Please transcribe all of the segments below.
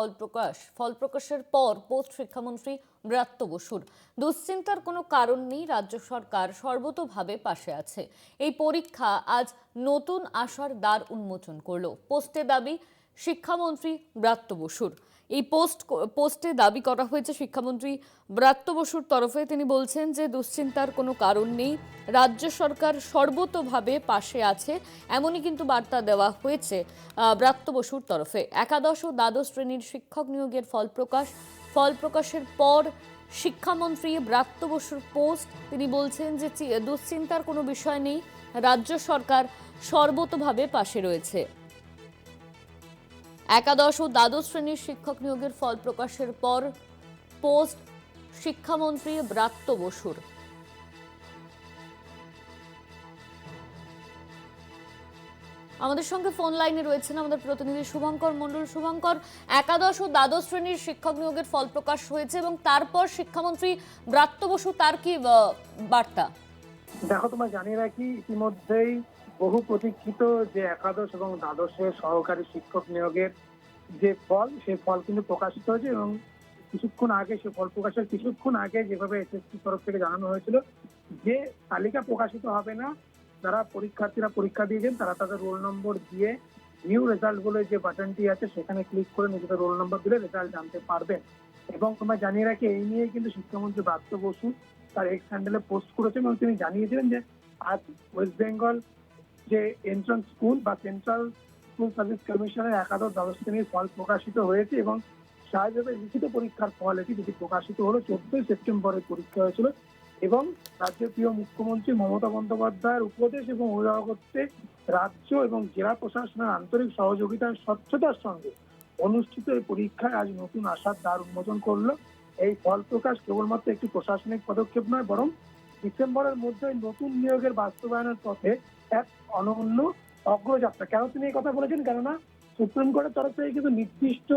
ফল প্রকাশ ফল প্রকাশের পর পোস্ট শিক্ষামন্ত্রী ব্রাত্য বসুর। দুশ্চিন্তার কোনো কারণ নেই, রাজ্য সরকার সর্বতোভাবে পাশে আছে। এই পরীক্ষা আজ নতুন আশার দ্বার উন্মোচন করল। পোস্টে দাবি, শিক্ষামন্ত্রী ব্রাত্য বসুর। এই পোস্ট পোস্টে দাবি করা হয়েছে শিক্ষামন্ত্রী ব্রাত্য বসুর তরফে। তিনি বলছেন যে দুশ্চিন্তার কোনো কারণ নেই। রাজ্য সরকার সর্বতোভাবে পাশে আছে, এমনই কিন্তু বার্তা দেওয়া হয়েছে ব্রাত্য বসুর তরফে। একাদশ ও দ্বাদশ শ্রেণির শিক্ষক নিয়োগের ফল প্রকাশ। ফল প্রকাশের পর শিক্ষামন্ত্রী ব্রাত্য বসুর পোস্ট। তিনি বলছেন যে দুশ্চিন্তার কোনো বিষয় নেই। রাজ্য সরকার সর্বতোভাবে পাশে রয়েছে। একাদশ ও দ্বাদশ শ্রেণির শিক্ষক নিয়োগের ফল প্রকাশের পর পোস্ট শিক্ষামন্ত্রী ব্রাত্য বসুর। আমাদের সঙ্গে ফোন লাইনে রয়েছেন আমাদের প্রতিনিধি শুভঙ্কর মণ্ডল। শুভঙ্কর, একাদশ ও দ্বাদশ শ্রেণির শিক্ষক নিয়োগের ফল প্রকাশ হয়েছে এবং তারপর শিক্ষামন্ত্রী ব্রাত্য বসু, তার কি বার্তা? দেখো তোমার জানিয়ে রাখি, ইতিমধ্যেই বহু প্রতীক্ষিত যে একাদশ এবং দ্বাদশের সহকারী শিক্ষক নিয়োগের যে ফল, সেই ফল কিন্তু প্রকাশিত হয়েছে এবং কিছুক্ষণ আগে, সে ফল প্রকাশের কিছুক্ষণ আগে যেভাবে এসএসসি তরফ থেকে জানানো হয়েছিল, যে তালিকা প্রকাশিত হবে না, যারা পরীক্ষার্থীরা পরীক্ষা দিয়েছেন, তারা তাদের রোল নম্বর দিয়ে নিউ রেজাল্ট বলে যে বাটনটি আছে, সেখানে ক্লিক করে নিজেদের রোল নম্বর দিলে রেজাল্ট জানতে পারবেন। এবং তোমার জানিয়ে রাখি, এই নিয়ে কিন্তু শিক্ষামন্ত্রী ব্রাত্য বসু তার এক্স হ্যান্ডেলে পোস্ট করেছেন এবং তিনি জানিয়েছিলেন যে আজ ওয়েস্ট বেঙ্গল যে এন্ট্রান্স স্কুল বা সেন্ট্রাল স্কুল সার্ভিস কমিশনের একাদশ দ্বাদশ শ্রেণির ফল প্রকাশিত হয়েছে এবং স্বাভাবিকভাবে লিখিত পরীক্ষার ফল এটি, যেটি প্রকাশিত হলো চোদ্দই সেপ্টেম্বরে পরীক্ষা হয়েছিল এবং রাজ্যের প্রিয় মুখ্যমন্ত্রী মমতা বন্দ্যোপাধ্যায়ের উপদেশ এবং অভিভাবকত্বে রাজ্য এবং জেলা প্রশাসনের আন্তরিক সহযোগিতার স্বচ্ছতার সঙ্গে অনুষ্ঠিত এই পরীক্ষায় আজ নতুন আশার দ্বার উন্মোচন করল। এই ফল প্রকাশ কেবলমাত্র একটি প্রশাসনিক পদক্ষেপ নয়, বরং ডিসেম্বরের মধ্যে নতুন নিয়োগের বাস্তবায়নের পথে এক অনন্য অগ্রযাত্রা। কেন তিনি এই কথা বলেছেন? কেননা সুপ্রিম কোর্টের তরফ থেকে কিন্তু নির্দিষ্ট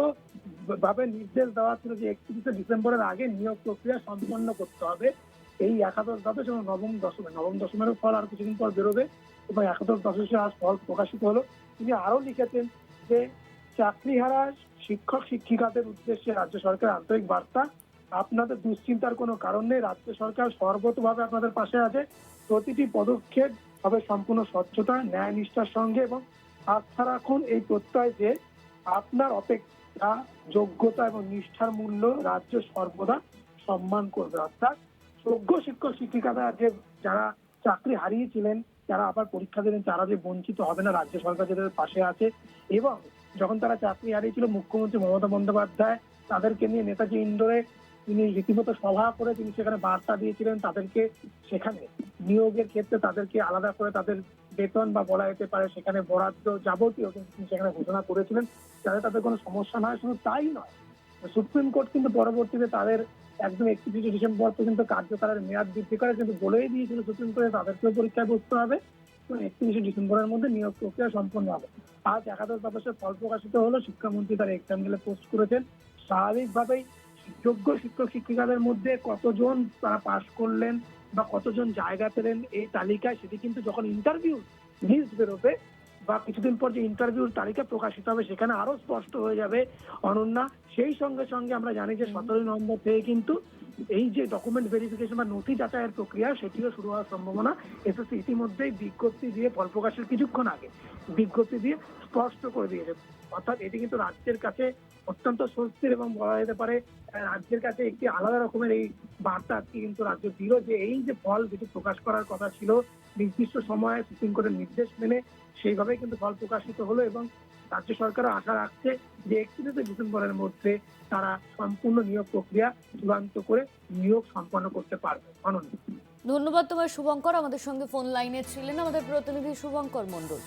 ভাবে নির্দেশ দেওয়া ছিল যে একত্রিশে ডিসেম্বরের আগে নিয়োগ প্রক্রিয়া সম্পন্ন করতে হবে। এই একাদশ দ্বাদশ এবং নবম দশমে, নবম দশমেরও ফল আর কিছুদিন পর বেরোবে এবং একাদশ দশমের আজ ফল প্রকাশিত হলো। তিনি আরও লিখেছেন যে, চাকরিহারা শিক্ষক শিক্ষিকাদের উদ্দেশ্যে রাজ্য সরকারের আন্তরিক বার্তা আপনাদের দুশ্চিন্তার কোনো কারণ নেই। রাজ্য সরকার সর্বতভাবে আপনাদের পাশে আছে। প্রতিটি পদক্ষেপ হবে সম্পূর্ণ স্বচ্ছতা, ন্যায় নিষ্ঠার সঙ্গে এবং আস্থা রাখুন এই প্রত্যয় যে আপনার অপেক্ষা, যোগ্যতা এবং নিষ্ঠার মূল্য রাজ্য সর্বদা সম্মান করবে। অর্থাৎ যোগ্য শিক্ষক, শিক্ষিকারা যে যারা চাকরি হারিয়েছিলেন, যারা আবার পরীক্ষা দিলেন, তারা যে বঞ্চিত হবে না, রাজ্য সরকার যাদের পাশে আছে এবং যখন তারা চাকরি হারিয়েছিল, মুখ্যমন্ত্রী মমতা বন্দ্যোপাধ্যায় তাদেরকে নিয়ে নেতাজি ইন্ডোরে তিনি রীতিমতো সভা করে তিনি সেখানে বার্তা দিয়েছিলেন তাদেরকে সেখানে নিয়োগের ক্ষেত্রে তাদেরকে আলাদা করে তাদের বেতন বা বলা যেতে পারে সেখানে বরাদ্দ যাবতীয় কিন্তু তিনি সেখানে ঘোষণা করেছিলেন যাতে তাদের কোনো সমস্যা না হয়। শুধু তাই নয়, সুপ্রিম কোর্ট কিন্তু পরবর্তীতে তাদের একদম একত্রিশে ডিসেম্বর পর্যন্ত কার্যকালের মেয়াদ বৃদ্ধি করে কিন্তু বলেই দিয়েছিল সুপ্রিম কোর্টে তাদেরকেও পরীক্ষায় বসতে হবে এবং একত্রিশে ডিসেম্বরের মধ্যে নিয়োগ প্রক্রিয়া সম্পন্ন হবে। আজ একাদশ দ্বাদশের ফল প্রকাশিত হলো। শিক্ষামন্ত্রী তার এক্সামগুলো পোস্ট করেছেন। স্বাভাবিকভাবেই যোগ্য শিক্ষক শিক্ষিকাদের মধ্যে কতজন তারা পাশ করলেন বা কতজন জায়গা পেলেন এই তালিকায় সেটি কিন্তু যখন ইন্টারভিউ লিস্ট বেরোবে বা কিছুদিন পর যে ইন্টারভিউর তালিকা প্রকাশিত হবে, সেখানে আরও স্পষ্ট হয়ে যাবে অনন্যা। সেই সঙ্গে সঙ্গে আমরা জানি যে সতেরোই নভেম্বর থেকে কিন্তু এই যে ডকুমেন্ট ভেরিফিকেশন বা নথি যাচাইয়ের প্রক্রিয়া, সেটিও শুরু হওয়ার সম্ভাবনা। এসএসসি ইতিমধ্যেই বিজ্ঞপ্তি দিয়ে ফল প্রকাশের কিছুক্ষণ আগে বিজ্ঞপ্তি দিয়ে স্পষ্ট করে দিয়েছে। অর্থাৎ এটি কিন্তু রাজ্যের কাছে অত্যন্ত স্বস্তির এবং বলা যেতে পারে রাজ্যের কাছে একটি আলাদা রকমের এই বার্তা আজকে কিন্তু রাজ্য দিল যে এই যে ফল যেটি প্রকাশ করার কথা ছিল, নির্দিষ্ট সময়ে সুপ্রিম কোর্টের নির্দেশ মেনে সেইভাবে কিন্তু ফল প্রকাশিত হলো এবং রাজ্য সরকার আশা রাখছে যে একত্রিশে ডিসেম্বরের মধ্যে তারা সম্পূর্ণ নিয়োগ প্রক্রিয়া চূড়ান্ত করে নিয়োগ সম্পন্ন করতে পারবে। অনন্য ধন্যবাদ তোমার শুভঙ্কর। আমাদের সঙ্গে ফোন লাইনে ছিলেন আমাদের প্রতিনিধি শুভঙ্কর মণ্ডল।